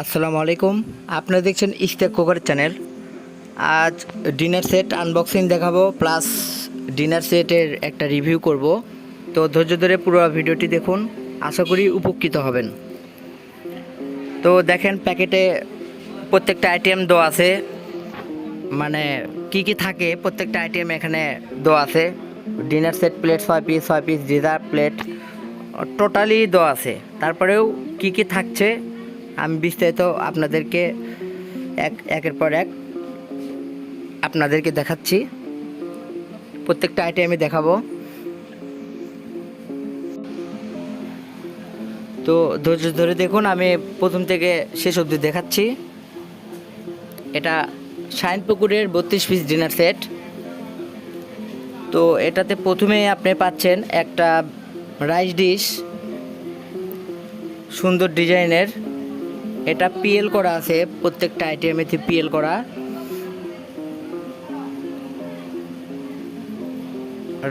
আসসালামু আলাইকুম। আপনারা দেখছেন ইস্তেক কুকার চ্যানেল। আজ ডিনার সেট আনবক্সিং দেখাবো প্লাস ডিনার সেটের একটা রিভিউ করব। তো ধৈর্য ধরে পুরো ভিডিওটি দেখুন, আশা করি উপকৃত হবেন। তো দেখেন প্যাকেটে প্রত্যেকটা আইটেম দেওয়া আছে। মানে কি কি থাকে প্রত্যেকটা আইটেম এখানে দেওয়া আছে। ডিনার সেট প্লেট ছয় পিস ছয় পিস ডিজার প্লেট টোটালি দেওয়া আছে। তারপরেও কি কি থাকছে আমি বিস্তারিত আপনাদেরকে এক, একের পর এক আপনাদেরকে দেখাচ্ছি। প্রত্যেকটা আইটেমে দেখাবো। তো ধৈর্য ধরে দেখুন, আমি প্রথম থেকে শেষ অবধি দেখাচ্ছি। এটা শাইন পুকুরের বত্রিশ পিস ডিনার সেট তো এটাতে প্রথমে আপনি পাচ্ছেন একটা রাইস ডিশ সুন্দর ডিজাইনের এটা পিএল করা আছে, প্রত্যেকটা আইটেম আইটেমেতে পিএল করা।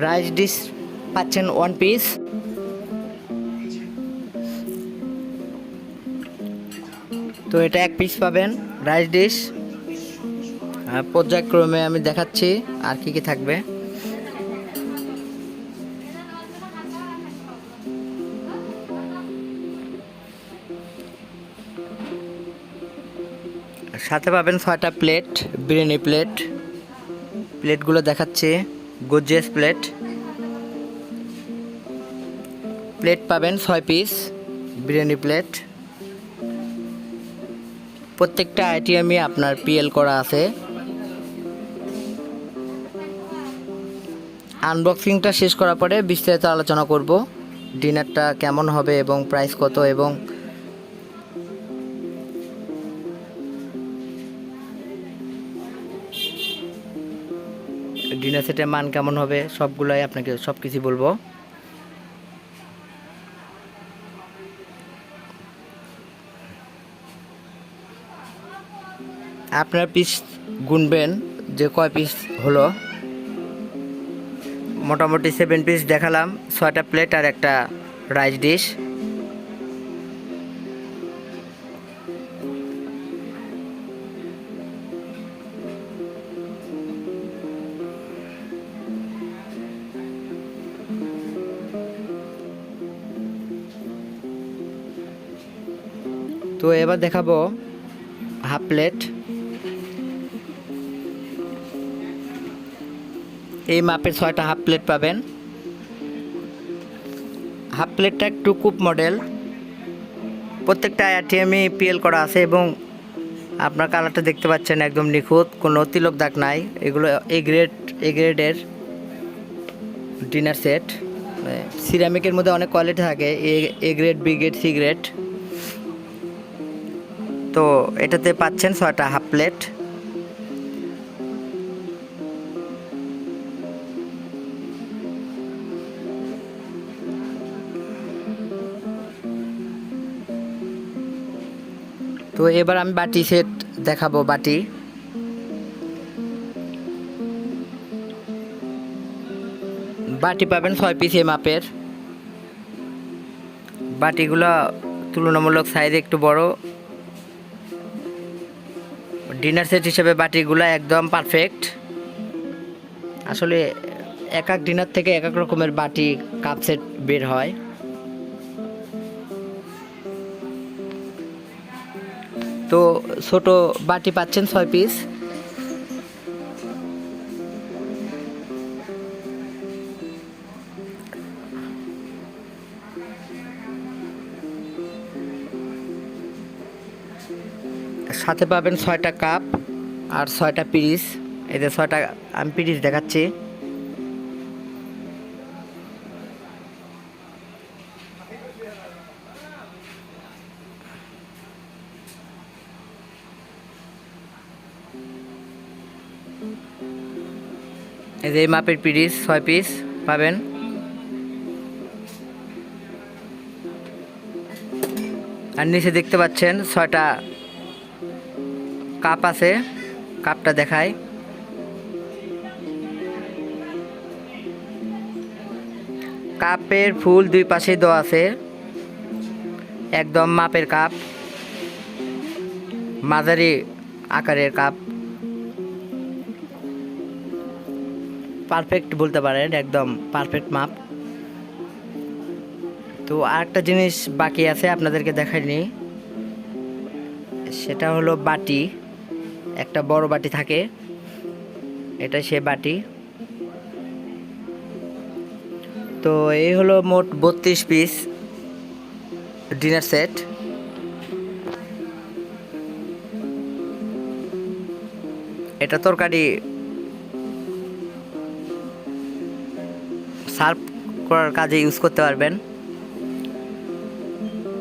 রাইস ডিশ পাচ্ছেন ওয়ান পিস তো এটা এক পিস পাবেন রাইস ডিশ পর্যায়ক্রমে আমি দেখাচ্ছি আর কি কি থাকবে। সাথে পাবেন ছয়টা প্লেট, বিরিয়ানি প্লেট। প্লেটগুলো দেখাচ্ছি গোজেস প্লেট। প্লেট পাবেন ছয় পিস, বিরিয়ানি প্লেট। প্রত্যেকটা আইটেমই আপনার পিএল করা আছে। আনবক্সিংটা শেষ করার পরে বিস্তারিত আলোচনা করব, ডিনারটা কেমন হবে এবং প্রাইস কত এবং ডিনার সেটের মান কেমন হবে? সবগুলাই আপনাকে সব কিছু বলব। আপনার পিস গুনবেন, যে কয় পিস হলো? মোটামুটি সেভেন পিস দেখালাম, ছয়টা প্লেট আর একটা রাইস ডিশ তো এবার দেখাবো হাফ প্লেট। এই মাপের ছয়টা হাফ প্লেট পাবেন। হাফ প্লেটটা একটু কুপ মডেল। প্রত্যেকটা আইটেমই পিএল করা আছে এবং আপনার কালারটা দেখতে পাচ্ছেন একদম নিখুঁত, কোনো তিলক দাগ নাই। এগুলো এ গ্রেড এ গ্রেডের ডিনার সেট সিরামিকের মধ্যে অনেক কোয়ালিটি থাকে। A A grade B grade C grade তো এটাতে পাচ্ছেন ছয়টা হাফ প্লেট। তো এবার আমি বাটি সেট দেখাবো, বাটি। বাটি পাবেন ছয় পিস এ মাপের। বাটিগুলো তুলনামূলক সাইজ একটু বড়। ডিনার সেট হিসেবে বাটিগুলো একদম পারফেক্ট আসলে এক এক ডিনার থেকে এক এক রকমের বাটি কাপ সেট বের হয়। তো ছোট বাটি পাচ্ছেন ছয় পিস সাথে পাবেন ছয়টা কাপ আর ছয়টা পিরিস এতে ছয়টা, আমি পিরিস দেখাচ্ছি। এই যে মাপের পিরিস ছয় পিস পাবেন। আর নিচে দেখতে পাচ্ছেন ছয়টা কাপ আছে, কাপটা দেখায় কাপের ফুল দুই পাশে দেওয়া আছে, একদম মাপের কাপ, মাঝারি আকারের কাপ। পারফেক্ট বলতে পারেন, একদম পারফেক্ট মাপ। তো আরেকটা জিনিস বাকি আছে, আপনাদেরকে দেখাইনি। সেটা হলো বাটি। একটা বড় বাটি থাকে। এটা সে বাটি। তো এই হলো মোট বত্রিশ পিস ডিনার সেট। এটা তরকারি সার্ভ করার কাজে ইউজ করতে পারবেন।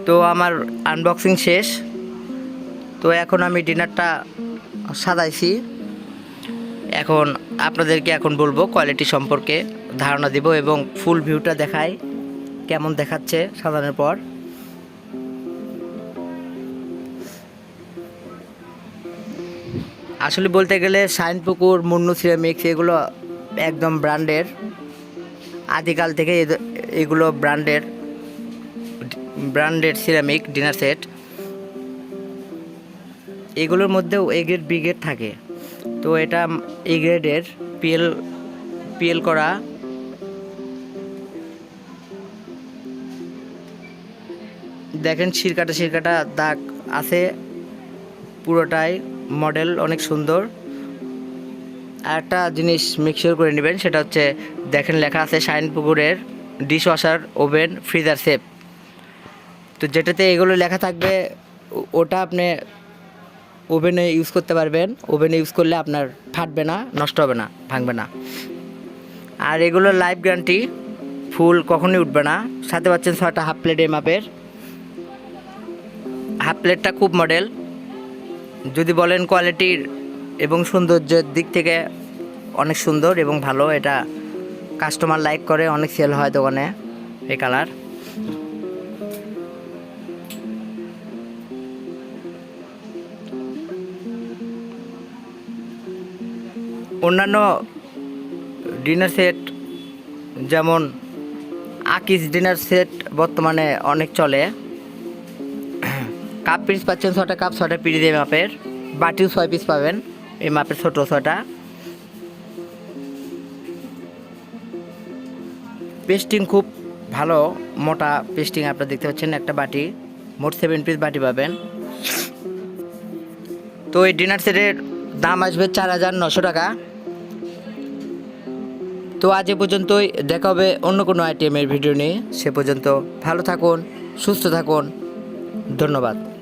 তো আমার আনবক্সিং শেষ। তো এখন আমি ডিনারটা সাজাইছি এখন আপনাদেরকে এখন বলব কোয়ালিটি সম্পর্কে ধারণা দিব এবং ফুল ভিউটা দেখাই কেমন দেখাচ্ছে সাজানোর পর। আসলে বলতে গেলে শাইনপুকুর মুন্নু সিরামিক্স এগুলো একদম ব্র্যান্ডের। আদিকাল থেকে এগুলো ব্র্যান্ডের ব্র্যান্ডেড সিরামিক, ডিনার সেট। এগুলোর মধ্যেও এ গ্রেড বি গ্রেড থাকে। তো এটা এ গ্রেডের পিএল পিএল করা। দেখেন শিরকাটা শিরকাটা দাগ আছে পুরোটাই মডেল অনেক সুন্দর। আর একটা জিনিস মিক্সচার করে নেবেন, সেটা হচ্ছে দেখেন লেখা আছে শাইন পুকুরের dishwasher oven freezer safe তো যেটাতে এগুলো লেখা থাকবে ওটা আপনি ওভেনে ইউজ করতে পারবেন। ওভেনে ইউজ করলে আপনার ফাটবে না, নষ্ট হবে না, ভাঙবে না। আর এগুলো লাইফ গ্যারান্টি ফুল কখনোই উঠবে না। সাথে পাচ্ছেন ছয়টা হাফ প্লেট এই মাপের। হাফ প্লেটটা খুব মডেল যদি বলেন কোয়ালিটির এবং সৌন্দর্যের দিক থেকে অনেক সুন্দর এবং ভালো, এটা কাস্টমার লাইক করে, অনেক সেল হয় দোকানে এই কালার অন্যান্য ডিনার সেট যেমন আকিস ডিনার সেট বর্তমানে অনেক চলে। কাপ পিস পাচ্ছেন ছটা কাপ ছটা পিস এই মাপের। বাটিও ছয় পিস পাবেন, এই মাপের ছোটো ছটা পেস্টিং খুব ভালো, মোটা পেস্টিং আপনারা দেখতে পাচ্ছেন একটা বাটি। মোট সেভেন পিস বাটি পাবেন। তো এই ডিনার সেটের দাম আসবে চার হাজার নশো টাকা। তো আজ এ পর্যন্তই, দেখা হবে অন্য কোনো আইটেমের ভিডিও নিয়ে। সে পর্যন্ত ভালো থাকুন, সুস্থ থাকুন। ধন্যবাদ।